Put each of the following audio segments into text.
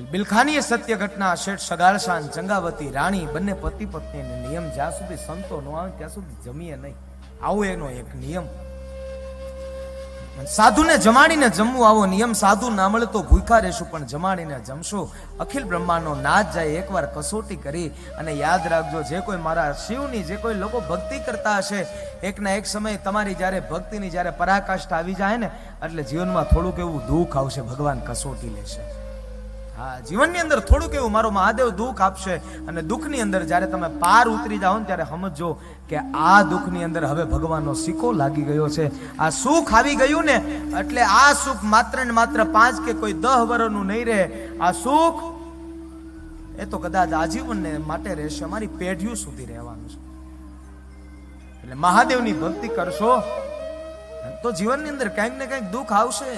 બિલખાની સત્ય ઘટના શેઠ સગાળસાન, ચંગાવતી, રાણી બંને પતિ પત્નીને નિયમ જ્યાં સુધી સંતો ન આવે ત્યાં સુધી જમીએ નહીં. આવો એનો એક નિયમ. સાધુને જમાડીને જમવું, આવો નિયમ. સાધુ ના મળે તો ભૂખા રહેશું, પણ જમાડીને જમશો. અખિલ બ્રહ્માંડનો નાદ જાય, એકવાર કસોટી કરી અને યાદ રાખજો, જે કોઈ મારા શિવની, જે કોઈ લોકો ભક્તિ કરતા હશે એકના એક સમય તમારી જ્યારે ભક્તિની જ્યારે પરાકાષ્ઠા આવી જાય ને, એટલે જીવનમાં થોડુંક એવું દુઃખ આવશે, ભગવાન કસોટી લેશે. હા, જીવનની અંદર થોડુંક એવું મારો મહાદેવ દુઃખ આપશે અને દુઃખની અંદર જ્યારે તમે પાર ઉતરી જાઓ ને ત્યારે સમજો કે આ દુઃખની અંદર હવે ભગવાનનો સિક્કો લાગી ગયો છે. આ સુખ આવી ગયું ને એટલે આ સુખ માત્ર ને માત્ર પાંચ કે કોઈ દહ વર્ષનું નહીં રહે. આ સુખ એ તો કદાચ આજીવનને માટે રહેશે. અમારી પેઢીઓ સુધી રહેવાનું છે. એટલે મહાદેવની ભક્તિ કરશો, તો જીવનની અંદર કંઈક ને કંઈક દુઃખ આવશે.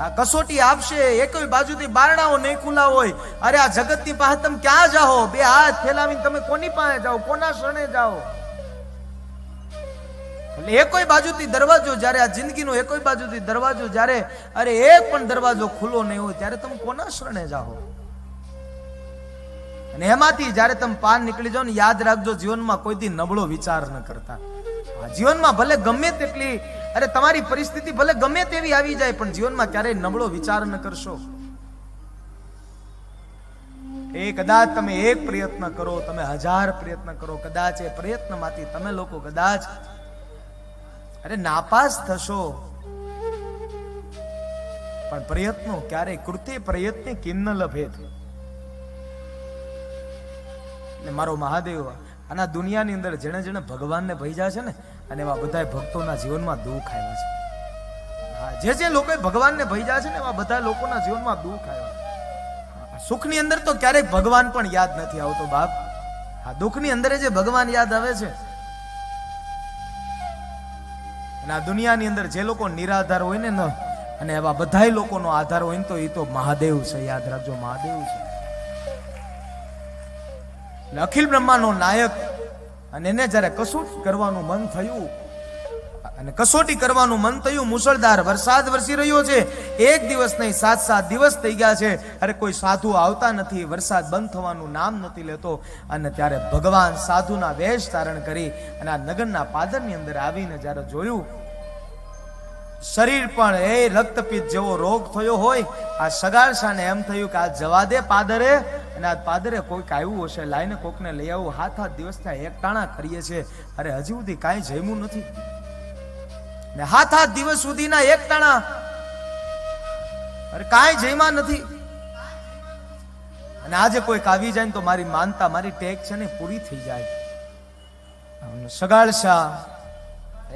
આ કસોટી આપશે એકોય બાજુથી બારણાઓ નહીં ખુલ્લા હોય. અરે આ જગતની પાસે તમે ક્યાં જાઓ? બે હાથ ફેલાવીને તમે કોની પાસે જાઓ? કોના શરણે જાઓ? એટલે એકોય બાજુથી દરવાજો જ્યારે, આ જિંદગીનો એકોય બાજુથી દરવાજો જ્યારે, અરે એક પણ દરવાજો ખુલ્લો નહીં હોય, ત્યારે તમે કોના શરણે જાઓ? અને એમાંથી જ્યારે તમે પાર નીકળી જાઓ ને, યાદ રાખજો, જીવનમાં કોઈ દી નબળો વિચાર ન કરતા. જીવનમાં ભલે ગમે તેટલી અરે તમારી પરિસ્થિતિ ભલે ગમે તેવી આવી જાય, પણ જીવનમાં ક્યારેય નબળો વિચાર ન કરશો. એ કદાચ તમે એક પ્રયત્ન કરો, તમે હજાર પ્રયત્ન કરો, કદાચ એ પ્રયત્નમાંથી તમે લોકો કદાચ અરે નાપાસ થશો. પણ પ્રયત્નો ક્યારેય કૃત્ય પ્રયત્ન કિન્ન લભેત ને મારો મહાદેવ, આના દુનિયાની અંદર જેણે જેણે ભગવાનને ભૈજા છે ને અને એવા બધા ભક્તોના જીવનમાં દુઃખ આવ્યા છે. હા, જે જે લોકોએ ભગવાનને ભૈજા છે ને એવા બધા લોકોના જીવનમાં દુઃખ આવ્યા સુખની અંદર તો ક્યારેક ભગવાન પણ યાદ નથી આવતો બાપ. હા, દુઃખની અંદર જે ભગવાન યાદ આવે છે, અને આ દુનિયાની અંદર જે લોકો નિરાધાર હોય ને અને એવા બધાય લોકોનો આધાર હોય ને તો એ તો મહાદેવ છે, યાદ રાખજો, મહાદેવ છે. અખિલ બ્રહ્માનો નાયક અને એને જ્યારે કસોટી કરવાનું મન થયું, અને કસોટી કરવાનું મન થયું મુસળધાર વરસાદ વરસી રહ્યો છે. એક દિવસ નહીં, સાત સાત દિવસ થઈ ગયા છે. અરે કોઈ સાધુ આવતા નથી, વરસાદ બંધ થવાનું નામ નથી લેતો. અને ત્યારે ભગવાન સાધુના વેશ ધારણ કરી અને આ નગરના પાદરની અંદર આવીને જ્યારે જોયું, શરીર પણ એ રક્તપિત જેવો રોગ થયો હોય. આ સગાળશાને એમ થયું કે આ જવા દે પાદરે. અને આ પાદરે કોઈક આવ્યું હશે, લાઈને કોકને લઈ આવું, હાથ હાથ એક ટાણા કરીએ છીએ. અરે હજી સુધી કાંઈ જમ્યું નથી. ને હાથ હાથ દિવસ સુધીના એક ટાણા અરે કાંઈ જમ્યા નથી. અને આજે કોઈક આવી જાય ને તો મારી માનતા, મારી ટેક છે ને પૂરી થઈ જાય. સગાળ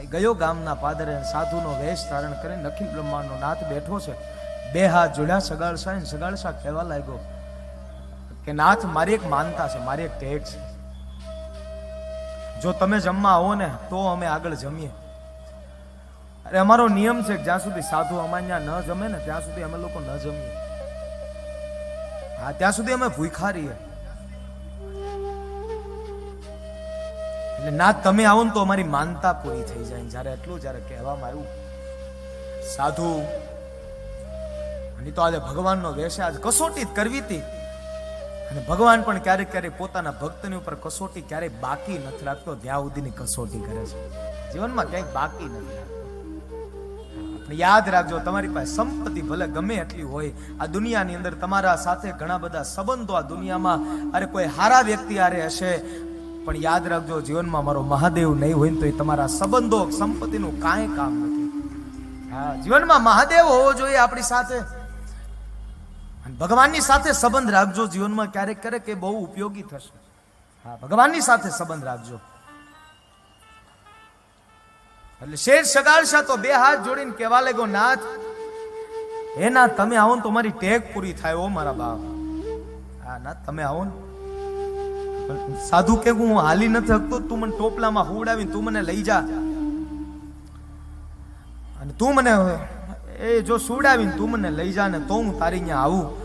એ ગયો ગામના પાદરે સાધુનો વેશ ધારણ કરીને અખિલ બ્રહ્માંડનો નાથ બેઠો છે. બે હાથ જોડ્યા સગાળશા સગાળ સગાળશા કહેવા લાગ્યો. કે નાથ, મારી એક માનતા છે, મારી એક ટેક છે. જો તમે જમવા આવો ને, તો અમે આગળ જમીએ. અરે અમારો નિયમ છે જ્યાં સુધી સાધુ અમારે ત્યાં ન જમે ને, ત્યાં સુધી અમે લોકો ન જમીએ. હા, ત્યાં સુધી અમે ભૂખા રહીએ. એટલે ના તમે આવો ને તો અમારી માનતા પૂરી થઈ જાય. જ્યારે એટલું, જ્યારે કહેવામાં આવ્યું, સાધુ, અને તો આજે ભગવાનનો વેશ આજ કસોટી કરવી હતી. અને ભગવાન પણ ક્યારેક ક્યારેક પોતાના ભક્તની ઉપર કસોટી ક્યારેય બાકી નથી રાખતો. ત્યાં કસોટી કરે છે. જીવનમાં ક્યાંય બાકી નથી યાદ રાખજો, તમારી પાસે સંપત્તિ ભલે ગમે એટલી હોય, આ દુનિયાની અંદર તમારા સાથે ઘણા બધા સંબંધો આ દુનિયામાં, અરે કોઈ હારા વ્યક્તિ આરે હશે. પણ યાદ રાખજો, જીવનમાં મારો મહાદેવ નહીં હોય તો એ તમારા સંબંધો, સંપત્તિનું કાંઈ કામ નથી. હા, જીવનમાં મહાદેવ હોવો જોઈએ આપણી સાથે. ભગવાનની સાથે સંબંધ રાખજો. જીવનમાં ક્યારેક ક્યારેક એ બહુ ઉપયોગી થશે. હા, ભગવાનની સાથે સંબંધ રાખજો. એટલે શેર સગાડશા તો બે હાથ જોડીને કહેવા લાગ્યો, નાથ, હે ના તમે આવો ને તો મારી ટેક પૂરી થાય ઓ મારા બાપ. હા ના તમે આવો ને. સાધુ કે, હું હાલી નથી શકતો, તું મને ટોપલામાં હુવડાવીને તું મને લઈ જા. અને તું મને, એ જો સુવડાવીને તું મને લઈ જા ને, તો હું તારી અહીંયા આવું.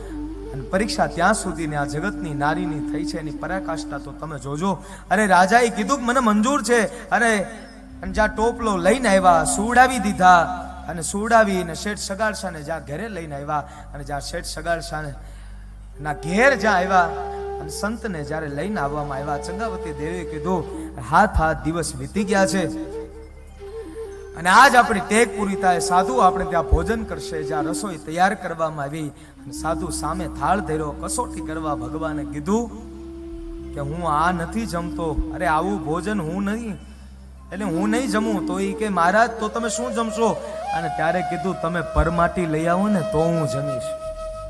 અને પરીક્ષા ત્યાં સુધીને આ જગતની નારીની થઈ છે, એની પરાકાષ્ઠા તો તમે જોજો. અરે રાજાએ કીધું મને મંજૂર છે. અરે, અને જ્યાં ટોપલો લઈને આવ્યા, સુવડાવી દીધા. અને સુવડાવીને શેઠ સગાડશાને જ્યાં ઘરે લઈને આવ્યા અને જ્યાં શેઠ સગાડશાને ના ઘેર જ્યાં આવ્યા અને સંતને જ્યારે લઈને આવવામાં આવ્યા, ચંગાવતી દેવીએ કીધું હાથ હાથ દિવસ વીતી ગયા છે. અને આજ આપણી ટેક પૂરી થાય, સાધુ આપણે ત્યાં ભોજન કરશે, જ્યાં રસોઈ તૈયાર કરવામાં આવી. અને સાધુ સામે થાળ ધર્યો, કસોટી કરવા ભગવાને કીધું કે હું આ નથી જમતો. અરે, આવું ભોજન હું નહીં, એટલે હું નહીં જમું, તો એ કે, મહારાજ, તો તમે શું જમશો? અને ત્યારે કીધું, તમે પરમાટી લઈ આવો ને, તો હું જમીશ.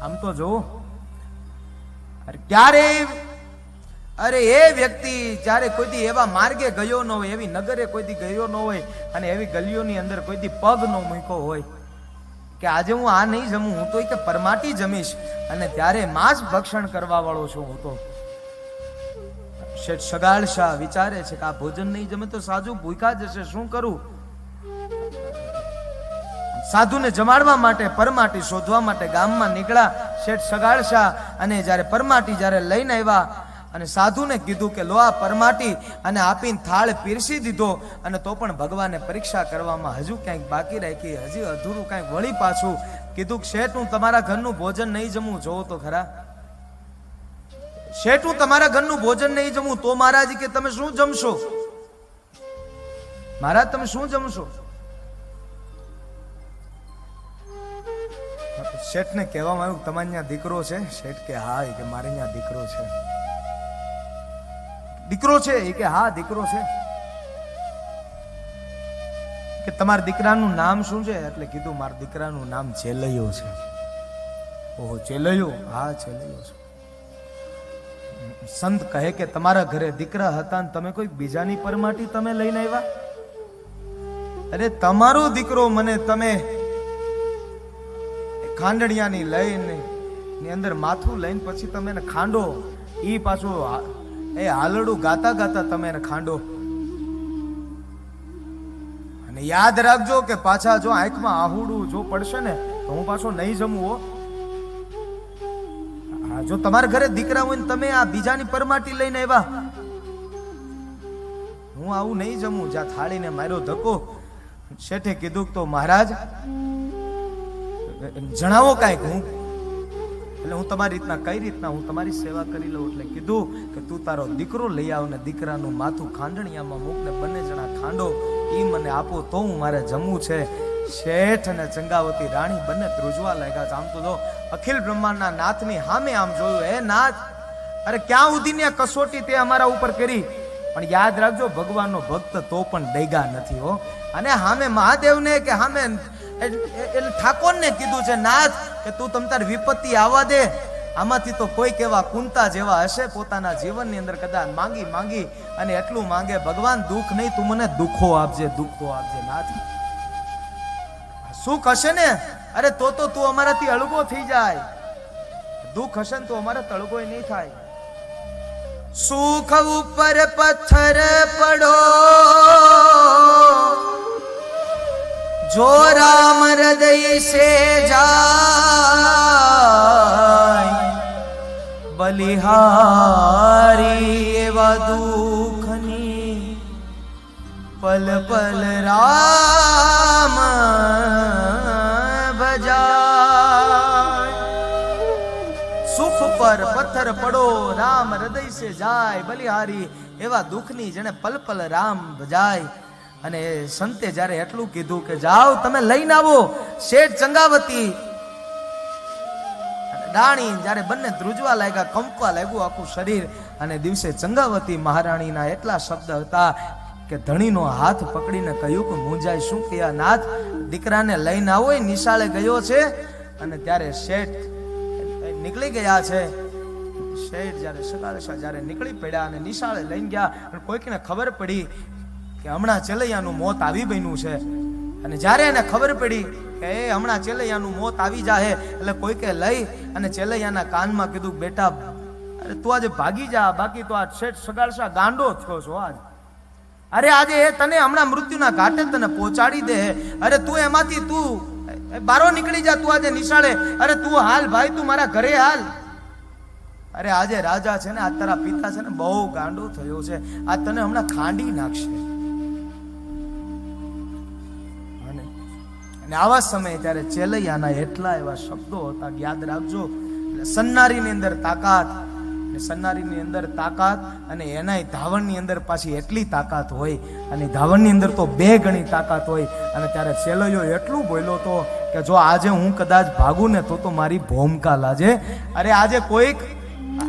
આમ તો જો અરે, ક્યારે અરે એ વ્યક્તિ, જ્યારે કોઈ દી એવા માર્ગે ગયો ન હોય, એવી નગરે કોઈ દી ગયો ન હોય, અને એવી ગલીઓની અંદર કોઈ દી પગ ન મૂક્યો હોય, કે આજે હું આ નહીં જમું, હું તો પરમાટી જમીશ, અને ત્યારે માંસ ભક્ષણ કરવા વાળો છું હું તો. શેઠ સગાળ શાહ વિચારે છે કે આ ભોજન નહીં જમે તો સાજુ ભૂખા જશે શું કરું? સાધુને જમાડવા માટે, પરમાટી શોધવા માટે ગામમાં નીકળ્યા શેઠ સગાળ શાહ, અને જ્યારે પરમાટી જ્યારે લઈને આવ્યા અને સાધુને કીધું કે લો આ પરમાટી અને આપીને થાળ પીરસી દીધો અને તો પણ ભગવાને પરીક્ષા કરવામાં હજુ ક્યાંક બાકી રાખી, હજી અધૂરું કાંઈક વળી પાછું. કીધું, શેઠ, હું તમારા ઘરનું ભોજન નહીં જમું. જોવો તો ખરા. શેઠ, હું તમારા ઘરનું ભોજન નહીં જમું? તો મહારાજ કે તમે શું જમશો? મહારાજ, તમે શું જમશો? શેઠને કહેવામાં આવ્યું તમારી ત્યાં દીકરો છે. શેઠ કે, હા કે મારે ત્યાં દીકરો છે. દીકરો છે એ કે હા, દીકરો છે. કે તમારા દીકરાનું નામ શું છે? એટલે કીધું, મારા દીકરાનું નામ ચેલૈયો છે. ઓહો, ચેલૈયો? હા, ચેલૈયો છે. સંત કહે કે તમારા ઘરે દીકરા હતા ને તમે કોઈ બીજાની પરમાટી તમે લઈને આવ્યા? અરે, તમારો દીકરો મને તમે ખાંડણિયાની લઈને, ની અંદર માથું લઈને પછી તમે ખાંડો એ પાછું એ હાલડું ગાતા ગાતા તમે ખાંડો. અને યાદ રાખજો કે પાછા જો આંખમાં આહુડું જો પડશે ને, તો હું પાછો નહીં જમું હો. જો તમારા ઘરે દીકરા હોય ને તમે આ બીજાની પરમાટી લઈને આવ્યા. હું આવું નહીં જમું, જ્યાં થાળીને માર્યો ધક્કો. શેઠે કીધું તો મહારાજ, જણાવો કાંઈક હું એટલે હું તમારી રીતના, કઈ રીતના હું તમારી સેવા કરી લઉં એટલે કીધું કે તું તારો દીકરો લઈ આવ ને દીકરાનું માથું ખાંડણિયામાં મૂક ને બંને જણા ખાંડો એ મને આપો, તો હું મારે જમવું છે. શેઠ અને ચંગાવતી રાણી બંને ધ્રુજવા લાગ્યા છે. આમ તો જો અખિલ બ્રહ્માંડના નાથની સામે આમ જોયું, હે નાથ અરે ક્યાં ઉધીની કસોટી તે અમારા ઉપર કરી? પણ યાદ રાખજો, ભગવાનનો ભક્ત તો પણ ડૈગા નથી હો. અને સામે મહાદેવને કે સામે એટલે ઠાકોરને કીધું છે, નાથ, કે તું તમ તાર વિપત્તિ આવવા દે. આમાંથી તો કોઈ કેવા કુંતા જેવા હશે પોતાના જીવનની અંદર કદાચ માંગી માંગી અને એટલું માંગે, ભગવાન દુઃખ નહીં, તું મને દુઃખો આપજે દુઃખો આપજે, નાથ. સુખ હશે ને? અરે તો તો તું અમારાથી અળગો થઈ જાય. દુઃખ હશે ને તો અમારા તળગો નહીં થાય. સુખ ઉપર પથ્થર પડો. જો રામ હૃદય સે જાય, બલિહારી એવા દુઃખની પલ પલ રામ ભજાય. સુખ પર પથ્થર પડો, રામ હૃદય સે જાય, બલિહારી એવા દુઃખની જેને પલ પલ રામ ભજાય. અને સંતે જ્યારે એટલું કીધું કે જાઓ તમે લઈને આવો, શેઠ ચંગાવતી ડાણી જ્યારે બંને ધ્રુજવા લાગ્યા કંપવા લાગ્યું આખું શરીર. અને દિવસે ચંગાવતી મહારાણીના એટલા શબ્દ હતા કે ધણીનો હાથ પકડીને કહ્યું કે મુંજાય શું કયા નાથ? દીકરાને લઈને આવો, એ નિશાળે ગયો છે. અને ત્યારે શેઠ નીકળી ગયા છે. શેઠ જ્યારે સગાળે જ્યારે નીકળી પડ્યા અને નિશાળે લઈને ગયા અને કોઈકને ખબર પડી કે હમણાં ચલૈયાનું મોત આવી બન્યું છે. અને જ્યારે એને ખબર પડી કે એ હમણાં ચેલૈયાનું મોત આવી જાહે, એટલે કોઈકે લઈ અને ચેલૈયાના કાનમાં કીધું, બેટા, અરે તું આજે ભાગી જા, બાકી તો આ શેઠ સગાડશા ગાંડો થયો છો આજ. અરે આજે એ તને હમણાં મૃત્યુના ઘાટે તને પહોંચાડી દે. અરે તું એમાંથી, તું બારો નીકળી જા, તું આજે નિશાળે. અરે તું હાલ, ભાઈ, તું મારા ઘરે હાલ. અરે આજે રાજા છે ને આ તારા પિતા છે ને, બહુ ગાંડો થયો છે. આ તને હમણાં ખાંડી નાખશે. અને આવા સમયે ત્યારે ચેલૈયાના એટલા એવા શબ્દો હતા, યાદ રાખજો. સન્નારીની અંદર તાકાત, અને સન્નારીની અંદર તાકાત, અને એનાય ધાવણની અંદર પાછી એટલી તાકાત હોય, અને ધાવણની અંદર તો બે ગણી તાકાત હોય. અને ત્યારે ચેલૈયો એટલું બોલ્યો તો કે જો આજે હું કદાચ ભાગું ને તો તો મારી ભૂમકા લાજે. અરે આજે કોઈક,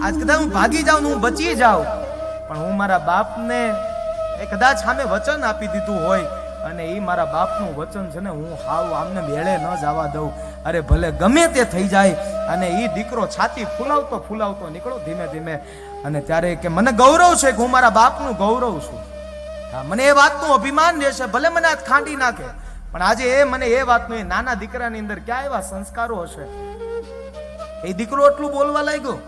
આજ કદાચ હું ભાગી જાઉં હું બચી જાઉં. પણ હું મારા બાપને એ કદાચ સામે વચન આપી દીધું હોય અને એ મારા બાપનું વચન છે ને, હું હાવ આમને મેળે ન જવા દઉં. અરે ભલે ગમે તે થઈ જાય, અને એ દીકરો છાતી ફૂલાવતો ફૂલાવતો નીકળો ધીમે ધીમે. અને ત્યારે કે મને ગૌરવ છે કે હું મારા બાપનું ગૌરવ છું. હા, મને એ વાતનું અભિમાન રહેશે, ભલે મને આજ ખાંડી નાખે. પણ આજે એ મને એ વાતનું, એ નાના દીકરાની અંદર ક્યાં એવા સંસ્કારો હશે? એ દીકરો એટલું બોલવા લાગ્યો?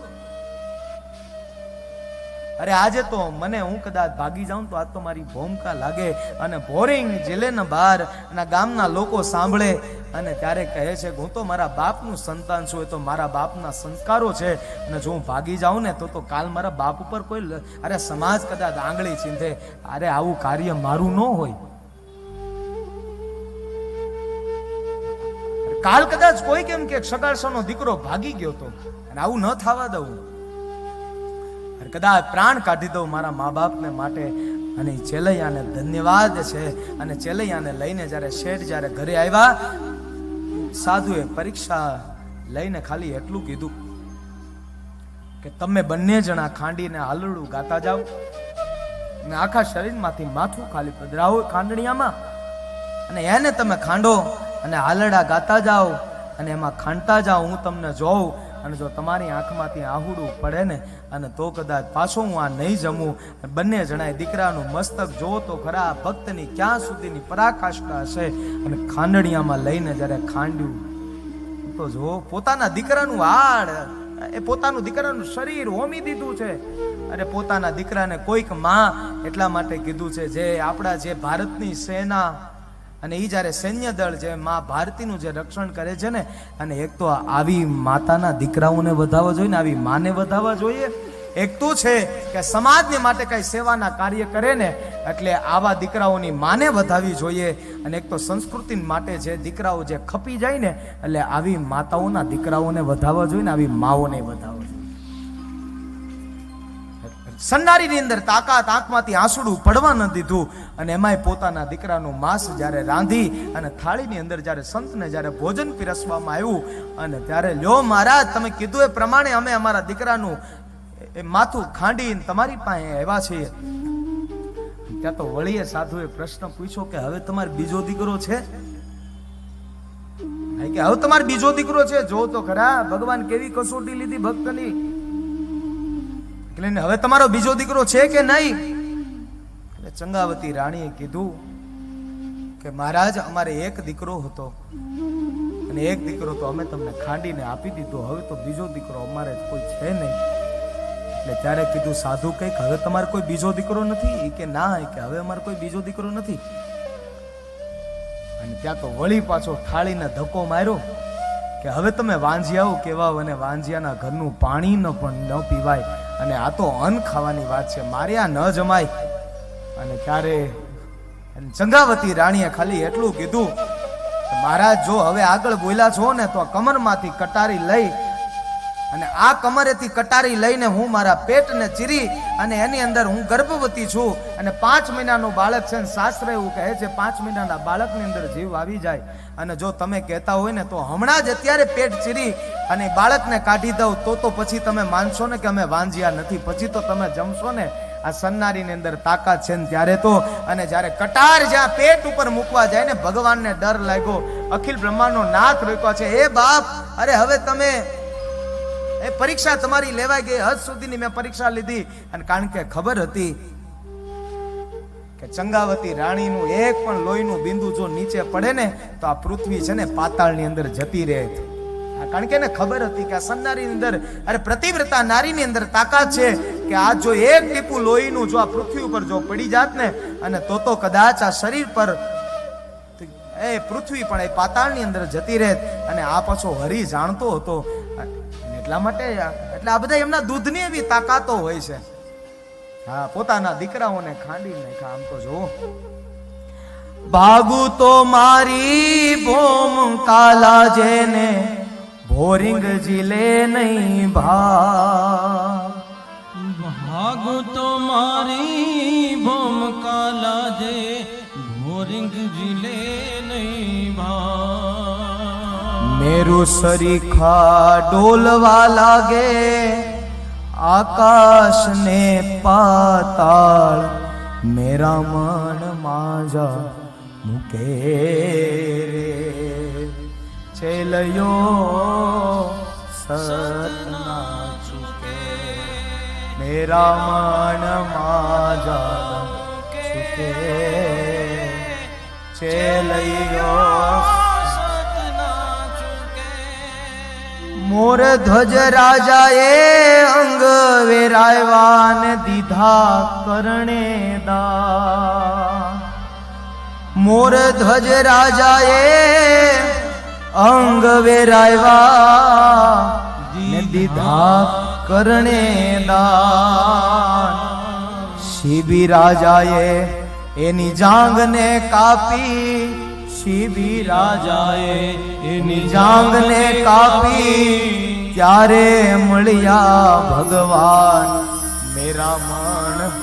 અરે આજે તો મને હું કદાચ ભાગી જાઉં તો આજ તો મારી ભૂમકા લાગે અને બોરિંગ જેલેના બહાર અને ગામના લોકો સાંભળે. અને ત્યારે કહે છે હું તો મારા બાપનું સંતાન છું, એ તો મારા બાપના સંસ્કારો છે. અને જો હું ભાગી જાઉં ને તો તો કાલ મારા બાપ ઉપર કોઈ અરે સમાજ કદાચ આંગળી ચીંધે. અરે આવું કાર્ય મારું ન હોય. કાલ કદાચ કોઈ કેમ કે સગાડસાનો દીકરો ભાગી ગયો તો. અને આવું ન થવા દઉં. અને કદાચ પ્રાણ કાઢી દઉં મારા મા બાપને માટે. અને ચેલૈયાને ધન્યવાદ છે. અને ચેલૈયાને લઈને જ્યારે શેઠ જ્યારે ઘરે આવ્યા, સાધુએ પરીક્ષા લઈને ખાલી એટલું કીધું કે તમે બંને જણા ખાંડીને હાલડું ગાતા જાઓ ને આખા શરીરમાંથી માથું ખાલી પધરાવો ખાંડણીયામાં. અને એને તમે ખાંડો અને હાલડા ગાતા જાઓ અને એમાં ખાંડતા જાઓ, હું તમને જોઉં અને જો તમારી આંખમાંથી આહુડું પડે ને, અને તો કદાચ પાછો હું આ નહીં જમું. બંને જણાય દીકરાનું મસ્તક જોવો તો ખરા ભક્તની ક્યાં સુધીની પરાકાષ્ઠા હશે? અને ખાંડણિયામાં લઈને જ્યારે ખાંડ્યું, તો જો પોતાના દીકરાનું હાડ એ પોતાનું દીકરાનું શરીર હોમી દીધું છે. અરે પોતાના દીકરાને કોઈકમાં એટલા માટે કીધું છે, જે આપણા જે ભારતની સેના અને એ જ્યારે સૈન્ય દળ જે મા ભારતીનું જે રક્ષણ કરે છે ને, અને એક તો આવી માતાના દીકરાઓને વધાવવા જોઈએ ને, આવી માને વધાવવા જોઈએ. એક તો છે કે સમાજને માટે કઈ સેવાના કાર્ય કરે ને, એટલે આવા દીકરાઓની માને વધાવી જોઈએ. અને એક તો સંસ્કૃતિ માટે જે દીકરાઓ જે ખપી જાય ને, એટલે આવી માતાઓના દીકરાઓને વધાવવા જોઈએ ને, આવી માઓને વધાવવા જોઈએ. સન્નારીની અંદર તાકાત આંખમાંથી આંસુડું પડવા ન દીધું. અને એમાંય પોતાના દીકરાનું માંસ જ્યારે રાંધી અને થાળીની અંદર જ્યારે સંતને જ્યારે ભોજન પીરસવામાં આવ્યું અને ત્યારે લ્યો મહારાજ, તમે કીધું એ પ્રમાણે અમે અમારા દીકરાનું એ માથું ખાંડીને તમારી પાસે આવ્યા છીએ. ત્યાં તો વળીએ સાધુએ પ્રશ્ન પૂછ્યો કે હવે તમારે બીજો દીકરો છે? કે હવે તમારે બીજો દીકરો છે? જો તો ખરા, ભગવાન કેવી કસોટી લીધી ભક્તની? એટલે હવે તમારો બીજો દીકરો છે કે નહીં? એટલે ચંગાવતી રાણીએ કીધું કે મહારાજ, અમારે એક દીકરો હતો. અને એક દીકરો તો અમે તમને ખાંડીને આપી દીધો. હવે તો બીજો દીકરો અમારે કોઈ છે નહીં. એટલે ત્યારે કીધું, સાધુ કંઈક, હવે તમારે કોઈ બીજો દીકરો નથી? કે, ના કે, હવે અમારે કોઈ બીજો દીકરો નથી. અને ત્યાં તો વળી પાછો થાળીને ધક્કો માર્યો કે, હવે તમે વાંજિયાઓ કેવા અને વાંજિયાના ઘરનું પાણી ન પણ ન પીવાય. અને આ તો અન્ન ખાવાની વાત છે. મારે આ ન જમાય. અને ત્યારે ચંદ્રાવતી રાણીએ ખાલી એટલું કીધું મહારાજ, જો હવે આગળ બોલ્યા છો ને, તો કમરમાંથી કટારી લઈ અને આ કમરેથી કટારી લઈને હું મારા પેટને ચીરી અને એની અંદર હું ગર્ભવતી છું અને પાંચ મહિનાનું બાળક છે શાસ્ત્ર એવું કહે છે, પાંચ મહિનાના બાળકની અંદર જીવ આવી જાય. અને જો તમે કહેતા હોય ને તો હમણાં જ અત્યારે પેટ ચીરી અને બાળકને કાઢી દઉં તો તો પછી તમે માનશો ને કે અમે વાંજ્યા નથી. પછી તો તમે જમશો ને. આ સન્નારીની અંદર તાકાત છે ને ત્યારે તો. અને જ્યારે કટાર જ્યાં પેટ ઉપર મૂકવા જાય ને ભગવાનને ડર લાગ્યો. અખિલ બ્રહ્માંડનો નાથ રોક્યો છે એ બાપ, અરે હવે તમે એ પરીક્ષા તમારી લેવાઈ ગઈ, હદ સુધીની મેં પરીક્ષા લીધી. અને કારણ કે ખબર હતી કે ચંગાવતી રાણીનું એક પણ લોહીનું બિંદુ જો નીચે પડે ને, તો આ પૃથ્વી છે ને પાતાળની અંદર જતી રહે કારણ કે એને ખબર હતી કે આ સન્નારીની અંદર, અરે પ્રતિવ્રતા નારીની અંદર તાકાત છે કે આ જો એક ટીપું લોહીનું જો આ પૃથ્વી ઉપર જો પડી જાત ને, અને તો તો કદાચ આ શરીર પર એ પૃથ્વી પણ એ પાતાળની અંદર જતી રહે અને આ પાછો હરી જાણતો હતો એટલા માટે એટલે આ બધા એમના દૂધની એવી તાકાતો હોય છે. હા, પોતાના દીકરાઓને ખાંડી નાખ્યા. આમ તો જો ભાગુ તો મારી ભોમ કાલા જેને ભોરિંગ જીલે નહીં ભા. ભાગુ તો મારી મેરુ સરીખા ડોલવા લાગે આકાશ ને પાતાળ મેરા મન માજા મૂકે રે. ચેલયો સતના ચૂકે, મેરા મન માજા ચુકે ચેલયો મોર ધ્વજ રાજાએ અંગ વેરાયવાન દીધા કરણે દા. મોર ધ્વજ રાજાએ અંગ વેરાયવા દીધા કરણે દાન શિબી રાજાએ એની જાંગને કાપી શિબી રાજાએ એની જાંગને કાપી ત્યારે મળ્યા ભગવાન મેરા મન